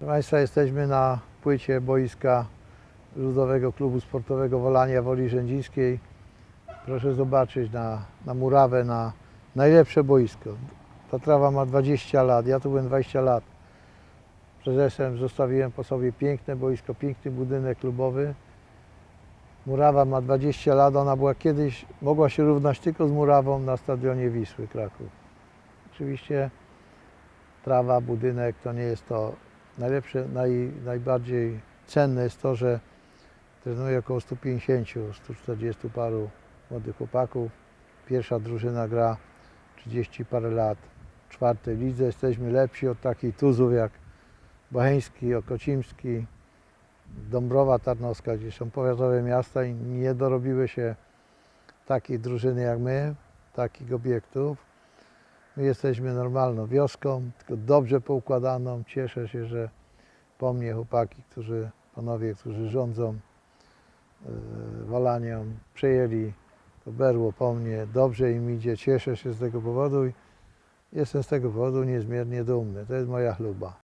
Proszę Państwa, jesteśmy na płycie boiska Ludowego Klubu Sportowego Wolania Woli Rzędziskiej. Proszę zobaczyć na, na murawę, na najlepsze boisko. Ta trawa ma 20 lat, ja tu byłem 20 lat. Prezesem zostawiłem po sobie piękne boisko, piękny budynek klubowy. Murawa ma 20 lat, ona była kiedyś, mogła się równać tylko z murawą na stadionie Wisły Kraków. Oczywiście trawa, budynek to nie jest to najlepsze, naj, najbardziej cenne jest to, że trenuje około 150, 140 paru młodych chłopaków. Pierwsza drużyna gra 30 parę lat. Czwartej lidze jesteśmy lepsi od takich tuzów jak Bacheński, Okocimski, Dąbrowa Tarnowska, gdzie są powiatowe miasta i nie dorobiły się takiej drużyny jak my, takich obiektów. My jesteśmy normalną wioską, tylko dobrze poukładaną. Cieszę się, że po mnie chłopaki, którzy, panowie, którzy rządzą yy, Walanią, przejęli to berło po mnie. Dobrze im idzie, cieszę się z tego powodu i jestem z tego powodu niezmiernie dumny. To jest moja chluba.